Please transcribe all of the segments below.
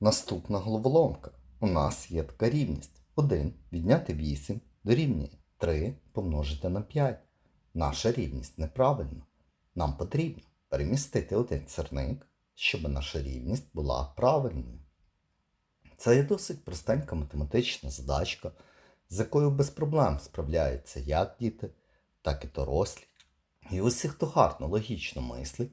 Наступна головоломка. У нас є така рівність. 1 відняти 8 дорівнює 3 помножити на 5. Наша рівність неправильна. Нам потрібно перемістити один сірник, щоб наша рівність була правильною. Це є досить простенька математична задачка, з якою без проблем справляються як діти, так і дорослі. І усі, хто гарно логічно мислить,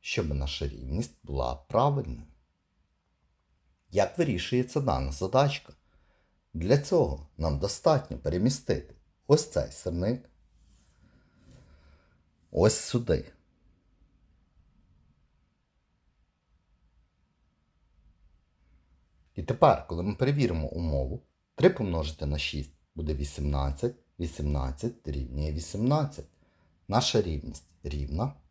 щоб наша рівність була правильною. Як вирішується дана задачка? Для цього нам достатньо перемістити ось цей сирник ось сюди. І тепер, коли ми перевіримо умову, 3 помножити на 6 буде 18, 18 рівнює 18. Наша рівність рівна,